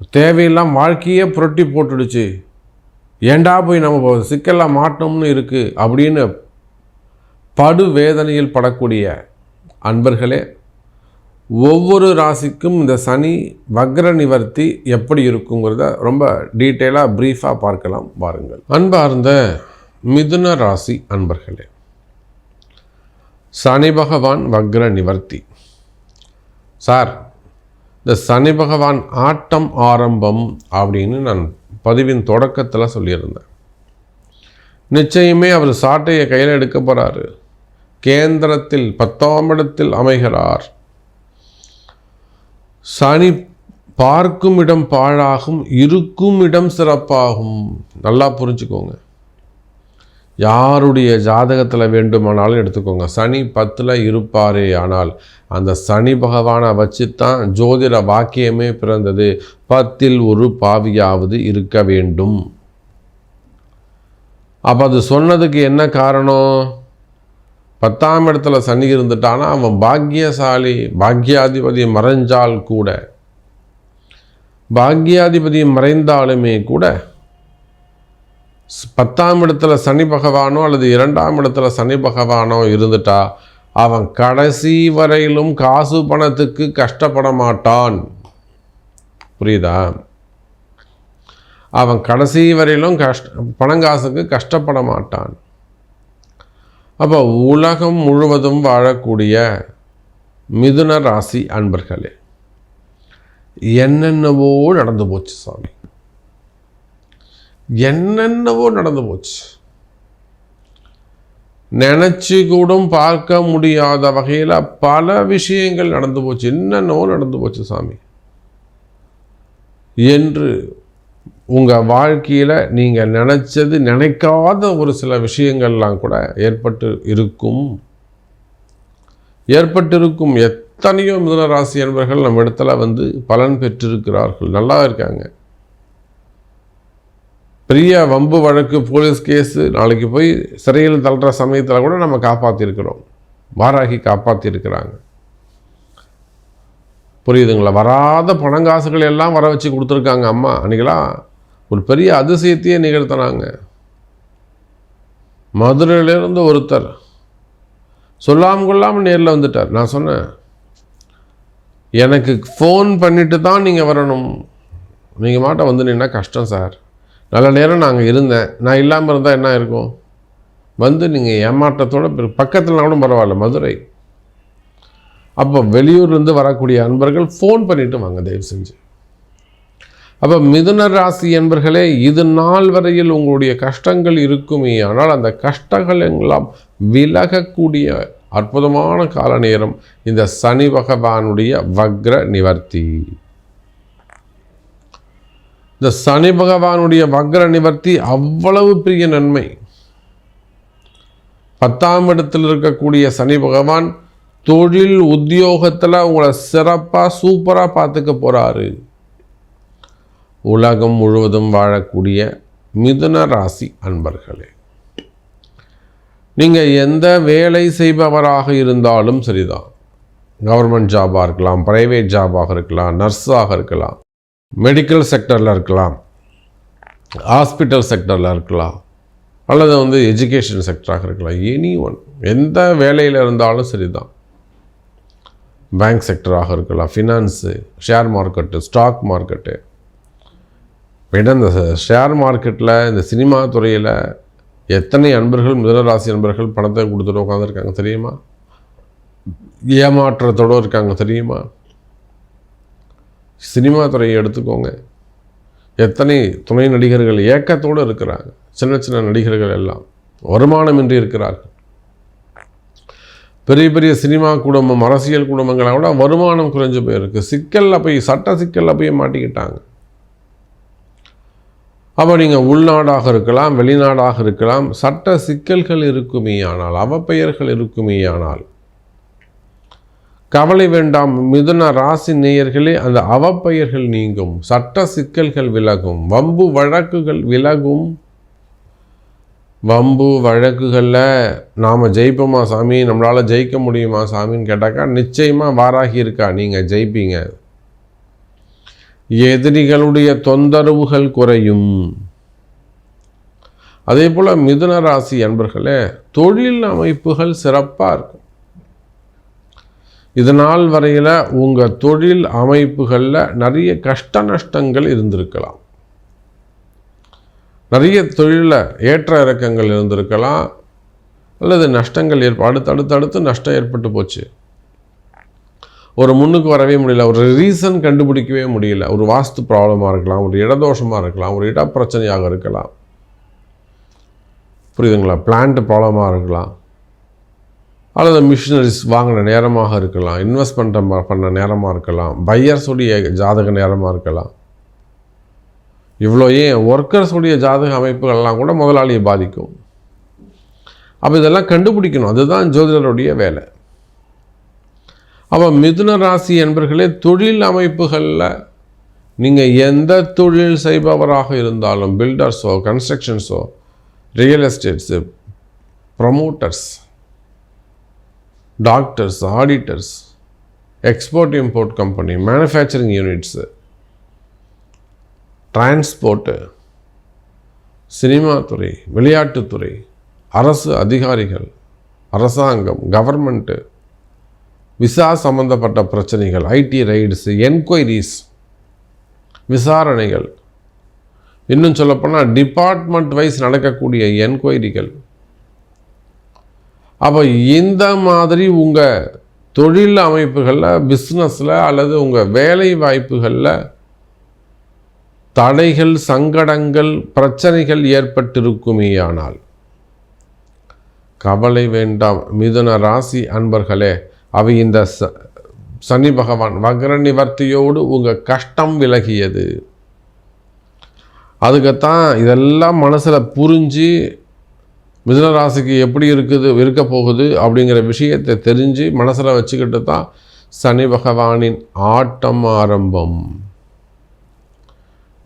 தேவையில்லாம் வாழ்க்கையே புரட்டி போட்டுடுச்சு. ஏண்டா போய் நம்ம சிக்கலாக மாட்டோம்னு இருக்குது அப்படின்னு படு வேதனையில் படக்கூடிய அன்பர்களே ஒவ்வொரு ராசிக்கும் இந்த சனி வக்ர நிவர்த்தி எப்படி இருக்குங்கிறத ரொம்ப டீட்டெயிலாக ப்ரீஃபாக பார்க்கலாம் பாருங்கள் அன்பார்ந்த மிதுன ராசி அன்பர்களே சனி பகவான் வக்ர நிவர்த்தி. சார் இந்த சனி பகவான் ஆட்டம் ஆரம்பம் அப்படின்னு நான் பதிவின் தொடக்கத்தில் சொல்லியிருந்தேன். நிச்சயமே அவர் சாட்டையை கையில் எடுக்க போகிறாரு கேந்திரத்தில் பத்தாம் இடத்தில் அமைகிறார். சனி பார்க்கும் இடம் பாழாகும் இருக்கும் இடம் சிறப்பாகும். நல்லா புரிஞ்சுக்கோங்க. யாருடைய ஜாதகத்தில் வேண்டுமானாலும் எடுத்துக்கோங்க. சனி பத்தில் இருப்பாரே ஆனால் அந்த சனி பகவானை வச்சு தான் ஜோதிட வாக்கியமே பிறந்தது. பத்தில் ஒரு பாவியாவது இருக்க வேண்டும். அப்போ அது சொன்னதுக்கு என்ன காரணம்? பத்தாம் இடத்துல சனி இருந்துட்டானா அவன் பாக்கியசாலி பாக்கியாதிபதி மறைஞ்சால் கூட பாக்கியாதிபதி மறைந்தாலுமே கூட பத்தாம் இடத்துல சனி பகவானோ அல்லது இரண்டாம் இடத்துல சனி பகவானோ இருந்துட்டா அவன் கடைசி வரையிலும் காசு பணத்துக்கு கஷ்டப்பட மாட்டான். புரியுதா? அவன் கடைசி வரையிலும் கஷ்ட பணங்காசுக்கு கஷ்டப்பட மாட்டான். அப்போ உலகம் முழுவதும் வாழக்கூடிய மிதுன ராசி அன்பர்களே என்னென்னவோ நடந்து போச்சு சாமி. என்னென்னவோ நடந்து போச்சு. நினச்சி கூட பார்க்க முடியாத வகையில் பல விஷயங்கள் நடந்து போச்சு. என்னென்னவோ நடந்து போச்சு சாமி. என்று உங்கள் வாழ்க்கையில் நீங்கள் நினச்சது நினைக்காத ஒரு சில விஷயங்கள்லாம் கூட ஏற்பட்டு இருக்கும். ஏற்பட்டிருக்கும் எத்தனையோ மிதனராசி என்பவர்கள் நம்ம இடத்துல வந்து பலன் பெற்றிருக்கிறார்கள். நல்லா இருக்காங்க. பெரிய வம்பு வழக்கு போலீஸ் கேஸு நாளைக்கு போய் சிறையில் தள்ளுற சமயத்தில் கூட நம்ம காப்பாற்றிருக்கிறோம் வாராகி காப்பாற்றிருக்கிறாங்க புரியுதுங்களா வராத பணங்காசுகள் எல்லாம் வர வச்சு கொடுத்துருக்காங்க அம்மா. அன்றைக்கெல்லாம் ஒரு பெரிய அதிசயத்தையே நிகழ்த்தினாங்க. மதுரையிலேருந்து ஒருத்தர் சொல்லாமல் கொள்ளாமல் நேரில் வந்துட்டார். நான் சொன்னேன் எனக்கு ஃபோன் பண்ணிட்டு தான் நீங்கள் வரணும். நீங்கள் மாட்ட வந்து நின்னா கஷ்டம் சார். நல்ல நேரம் நாங்கள் இருந்தேன். நான் இல்லாமல் இருந்தால் என்ன இருக்கும் வந்து நீங்கள் ஏமாற்றத்தோட பக்கத்தில் கூட பரவாயில்ல மதுரை. அப்போ வெளியூர்லேருந்து வரக்கூடிய அன்பர்கள் ஃபோன் பண்ணிட்டு வாங்க தயவு செஞ்சு. அப்போ மிதுன ராசி என்பர்களே இது நாள் வரையில் உங்களுடைய கஷ்டங்கள் இருக்குமே. ஆனால் அந்த கஷ்டங்கள் எல்லாம் விலகக்கூடிய அற்புதமான கால நேரம் இந்த சனி பகவானுடைய வக்ர நிவர்த்தி. இந்த சனி பகவானுடைய வக்ர நிவர்த்தி அவ்வளவு பெரிய நன்மை. பத்தாம் இடத்தில் இருக்கக்கூடிய சனி பகவான் தொழில் உத்தியோகத்தில் உங்களை சிறப்பாக சூப்பராக பார்த்துக்க போகிறாரு உலகம் முழுவதும் வாழக்கூடிய மிதுன ராசி அன்பர்களே நீங்கள் எந்த வேலை செய்பவராக இருந்தாலும் சரிதான். கவர்மெண்ட் ஜாபாக இருக்கலாம் ப்ரைவேட் ஜாபாக இருக்கலாம் நர்ஸாக இருக்கலாம். மெடிக்கல் செக்டரில் இருக்கலாம். ஹாஸ்பிட்டல் செக்டரில் இருக்கலாம். அல்லது வந்து எஜுகேஷன் செக்டராக இருக்கலாம். எனி ஒன் எந்த வேலையில் இருந்தாலும் சரி தான் பேங்க் செக்டராக இருக்கலாம். Finance share market stock market விட இந்த ஷேர் மார்க்கெட்டில் இந்த சினிமா துறையில் எத்தனை அன்பர்கள் மிதனராசி அன்பர்கள் பணத்தை கொடுத்துட்டு உட்காந்துருக்காங்க தெரியுமா? ஏமாற்றத்தோடு இருக்காங்க தெரியுமா? சினிமா துறையை எடுத்துக்கோங்க. எத்தனை துணை நடிகர்கள் ஏக்கத்தோடு இருக்கிறாங்க. சின்ன சின்ன நடிகர்கள் எல்லாம் வருமானமின்றி இருக்கிறார்கள். பெரிய பெரிய சினிமா குடும்பம் அரசியல் குடும்பங்களை விட வருமானம் குறைஞ்சு போயிருக்கு. சிக்கலில் போய் சட்ட சிக்கலில் போய் மாட்டிக்கிட்டாங்க. அப்போ நீங்கள் உள்நாடாக இருக்கலாம் வெளிநாடாக இருக்கலாம் சட்ட சிக்கல்கள் இருக்குமே ஆனால் அவப்பெயர்கள் இருக்குமே ஆனால் கவலை வேண்டாம் மிதுன ராசி நேயர்களே அந்த அவப்பெயர்கள் நீங்கும். சட்ட சிக்கல்கள் விலகும். வம்பு வழக்குகள் விலகும். வம்பு வழக்குகளில் நாம் ஜெயிப்போமா சாமி? நம்மளால் ஜெயிக்க முடியுமா சாமின்னு கேட்டாக்கா நிச்சயமாக வாராகி இருக்கா? நீங்கள் ஜெயிப்பீங்க. எதிரிகளுடைய தொந்தரவுகள் குறையும். அதே போல் மிதுன ராசி அன்பர்களே தொழில் அமைப்புகள் சிறப்பாக இருக்கும். இதனால் வரையில் உங்கள் தொழில் அமைப்புகளில் நிறைய கஷ்ட நஷ்டங்கள் இருந்திருக்கலாம். நிறைய தொழிலில் ஏற்ற இறக்கங்கள் இருந்திருக்கலாம். அல்லது நஷ்டங்கள் ஏற்ப அடுத்து அடுத்து அடுத்து நஷ்டம் ஏற்பட்டு போச்சு. ஒரு முன்னுக்கு வரவே முடியல ஒரு ரீசன் கண்டுபிடிக்கவே முடியல. ஒரு வாஸ்து ப்ராப்ளமாக இருக்கலாம் ஒரு இடதோஷமாக இருக்கலாம் ஒரு இட பிரச்சனையாக இருக்கலாம். புரியுதுங்களா? பிளான்ட் ப்ராப்ளமாக இருக்கலாம். அல்லது மிஷினரிஸ் வாங்கின நேரமாக இருக்கலாம் இன்வெஸ்ட்மெண்ட் பண்ண நேரமாக இருக்கலாம் பையர்ஸுடைய ஜாதக நேரமாக இருக்கலாம். இவ்வளோ ஏன்? ஒர்க்கர்ஸுடைய ஜாதக அமைப்புகள்லாம் கூட முதலாளியை பாதிக்கும். அப்போ இதெல்லாம் கண்டுபிடிக்கணும். அதுதான் ஜோதிடருடைய வேலை. அப்போ மிதுன ராசி என்பர்களே தொழில் அமைப்புகளில் நீங்கள் எந்த தொழில் செய்பவராக இருந்தாலும் பில்டர்ஸோ கன்ஸ்ட்ரக்ஷன்ஸோ real estates promoters doctors auditors export import company manufacturing units transport cinema துறை விளையாட்டுத்துறை அரசு அதிகாரிகள் அரசாங்கம் கவர்மெண்ட்டு விசா சம்பந்தப்பட்ட பிரச்சனைகள் ஐடி ரைட்ஸு என்கொயரிஸ் விசாரணைகள். இன்னும் சொல்லப்போனால் டிபார்ட்மெண்ட் வைஸ் நடக்கக்கூடிய என்கொயரிகள் அப்போ இந்த மாதிரி உங்கள் தொழில் அமைப்புகளில் பிஸ்னஸில் அல்லது உங்கள் வேலை வாய்ப்புகளில் தடைகள் சங்கடங்கள் பிரச்சனைகள் ஏற்பட்டிருக்குமேயானால் கவலை வேண்டாம். மிதுன ராசி அன்பர்களே அவை இந்த ச சனி பகவான் வக்ர நிவர்த்தியோடு உங்கள் கஷ்டம் விலகியது. அதுக்குத்தான் இதெல்லாம் மனசில் புரிஞ்சு மிதுனராசிக்கு எப்படி இருக்குது இருக்க போகுது அப்படிங்கிற விஷயத்தை தெரிஞ்சு மனசில் வச்சுக்கிட்டு தான் சனி பகவானின் ஆட்டம் ஆரம்பம்.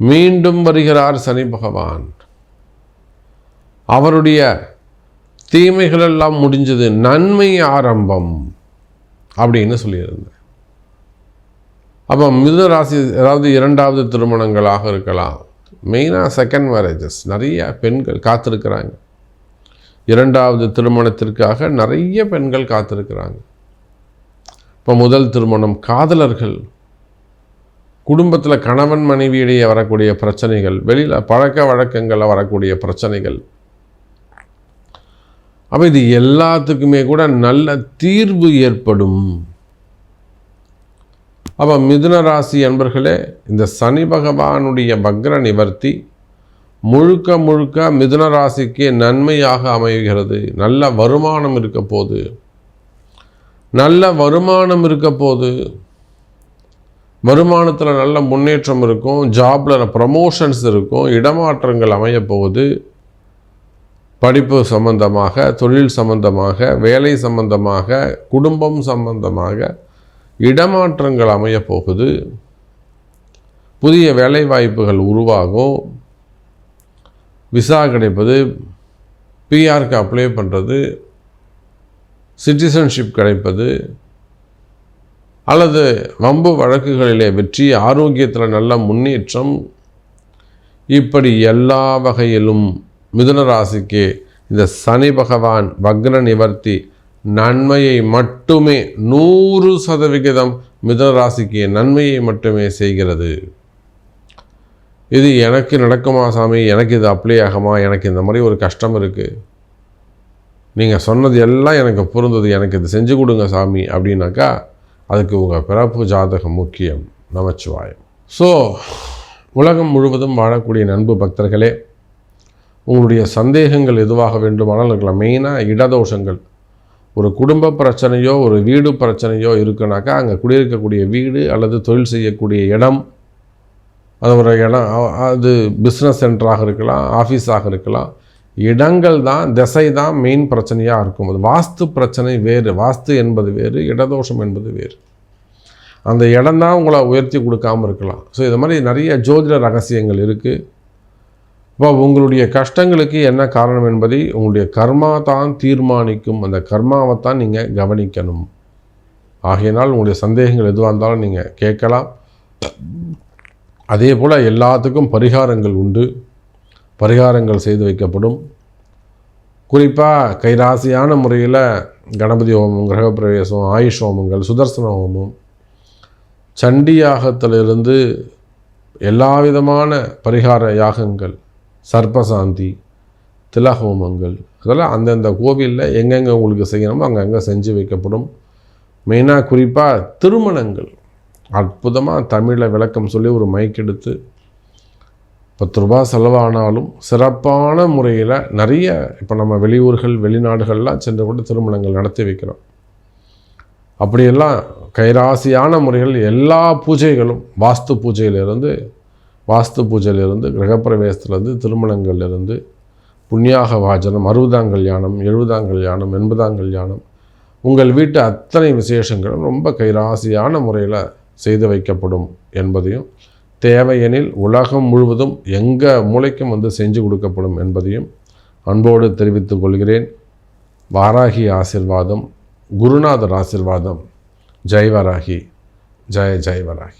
மீண்டும் வருகிறார் சனி பகவான். அவருடைய தீமைகள் எல்லாம் முடிஞ்சது நன்மை ஆரம்பம் அப்படின்னு சொல்லியிருந்தேன் அப்போ மிதுன ராசி அதாவது இரண்டாவது திருமணங்களாக இருக்கலாம். மெயினாக செகண்ட் மேரேஜஸ் நிறைய பெண்கள் காத்திருக்கிறாங்க. இரண்டாவது திருமணத்திற்காக நிறைய பெண்கள் காத்திருக்கிறாங்க. இப்போ முதல் திருமணம் காதலர்கள். குடும்பத்தில் கணவன் மனைவியிடையே வரக்கூடிய பிரச்சனைகள் வெளியில் பழக்க வழக்கங்களில் வரக்கூடிய பிரச்சனைகள். அப்போ இது எல்லாத்துக்குமே கூட நல்ல தீர்வு ஏற்படும். அப்போ மிதுன ராசி அன்பர்களே இந்த சனி பகவானுடைய பக்ர நிவர்த்தி முழுக்க முழுக்க மிதுன ராசிக்கு நன்மையாக அமைகிறது. நல்ல வருமானம் இருக்க போது. நல்ல வருமானம் இருக்க போது. வருமானத்தில் நல்ல முன்னேற்றம் இருக்கும். ஜாபில் ப்ரமோஷன்ஸ் இருக்கும். இடமாற்றங்கள் அமைய போகுது. படிப்பு சம்பந்தமாக தொழில் சம்பந்தமாக வேலை சம்பந்தமாக குடும்பம் சம்பந்தமாக இடமாற்றங்கள் அமைய போகுது. புதிய வேலை வாய்ப்புகள் உருவாகும். விசா கிடைப்பது பிஆருக்கு அப்ளை பண்ணுறது சிட்டிசன்ஷிப் கிடைப்பது அல்லது வம்பு வழக்குகளிலே வெற்றி ஆரோக்கியத்தில் நல்ல முன்னேற்றம் இப்படி எல்லா வகையிலும் மிதுன ராசிக்கு இந்த சனி பகவான் வக்ர நிவர்த்தி நன்மையை மட்டுமே நூறு சதவிகிதம் மிதுன ராசிக்கு நன்மையை மட்டுமே செய்கிறது. இது எனக்கு நடக்குமா சாமி? எனக்கு இது அப்ளை ஆகுமா? எனக்கு இந்த மாதிரி ஒரு கஷ்டம் இருக்குது நீங்கள் சொன்னது எல்லாம் எனக்கு புரிந்தது. எனக்கு இது செஞ்சு கொடுங்க சாமி. அப்படின்னாக்கா அதுக்கு உங்கள் பிறப்பு ஜாதகம் முக்கியம். நமச்சிவாயம். ஸோ உலகம் முழுவதும் வாழக்கூடிய நண்பு பக்தர்களே உங்களுடைய சந்தேகங்கள் எதுவாக வேண்டுமானால் இருக்கலாம். மெயினாக இடதோஷங்கள். ஒரு குடும்ப பிரச்சனையோ ஒரு வீடு பிரச்சனையோ இருக்குனாக்கா அங்கே குடியிருக்கக்கூடிய வீடு அல்லது தொழில் செய்யக்கூடிய இடம் அது ஒரு இடம். அது பிஸ்னஸ் சென்டராக இருக்கலாம் ஆஃபீஸாக இருக்கலாம். இடங்கள் தான் திசை தான் மெயின் பிரச்சனையாக இருக்கும். அது வாஸ்து பிரச்சனை வேறு. வாஸ்து என்பது வேறு இடதோஷம் என்பது வேறு. அந்த இடம் தான் உங்களை உயர்த்தி கொடுக்காமல் இருக்கலாம். ஸோ இது மாதிரி நிறைய ஜோதிட ரகசியங்கள் இருக்குது இப்போ உங்களுடைய கஷ்டங்களுக்கு என்ன காரணம் என்பதை உங்களுடைய கர்மா தான் தீர்மானிக்கும். அந்த கர்மாவை தான் நீங்கள் கவனிக்கணும். ஆகையினால் உங்களுடைய சந்தேகங்கள் எதுவாக இருந்தாலும் நீங்கள் கேட்கலாம். அதே போல் எல்லாத்துக்கும் பரிகாரங்கள் உண்டு. பரிகாரங்கள் செய்து வைக்கப்படும். குறிப்பாக கைராசியான முறையில் கணபதி ஹோமம் கிரகப்பிரவேசம் ஆயுஷ் ஹோமங்கள் சுதர்சன ஹோமம் சண்டி யாகத்திலிருந்து எல்லா விதமான பரிகார யாகங்கள் சர்ப்பசாந்தி திலஹோமங்கள் அதெல்லாம் அந்தந்த கோவிலில் எங்கெங்கே உங்களுக்கு செய்யணுமோ அங்கங்கே செஞ்சு வைக்கப்படும். மெயினாக குறிப்பாக திருமணங்கள். அற்புதமாக தமிழை விளக்கம் சொல்லி ஒரு மைக் எடுத்து பத்து ரூபா செலவானாலும் சிறப்பான முறையில் நிறைய இப்போ நம்ம வெளியூர்கள் வெளிநாடுகள்லாம் சென்று கூட திருமணங்கள் நடத்தி வைக்கிறோம். அப்படியெல்லாம் கைராசியான முறைகள் எல்லா பூஜைகளும் வாஸ்து பூஜையிலிருந்து வாஸ்து பூஜையிலிருந்து கிரகப்பிரவேசத்துலேருந்து திருமணங்கள்லேருந்து புண்ணியாக வாஜனம் அறுபதாம் கல்யாணம் எழுபதாம் கல்யாணம் எண்பதாம் கல்யாணம் உங்கள் வீட்டு அத்தனை விசேஷங்களும் ரொம்ப கைராசியான முறையில் செய்து வைக்கப்படும் என்பதையும் தேவையெனில் உலகம் முழுவதும் எங்கள் மூளைக்கும் வந்து செஞ்சு கொடுக்கப்படும் என்பதையும் அன்போடு தெரிவித்துக் கொள்கிறேன். வாராகி ஆசிர்வாதம் குருநாதர் ஆசிர்வாதம். ஜெய்வராகி ஜெய ஜெய்வராகி.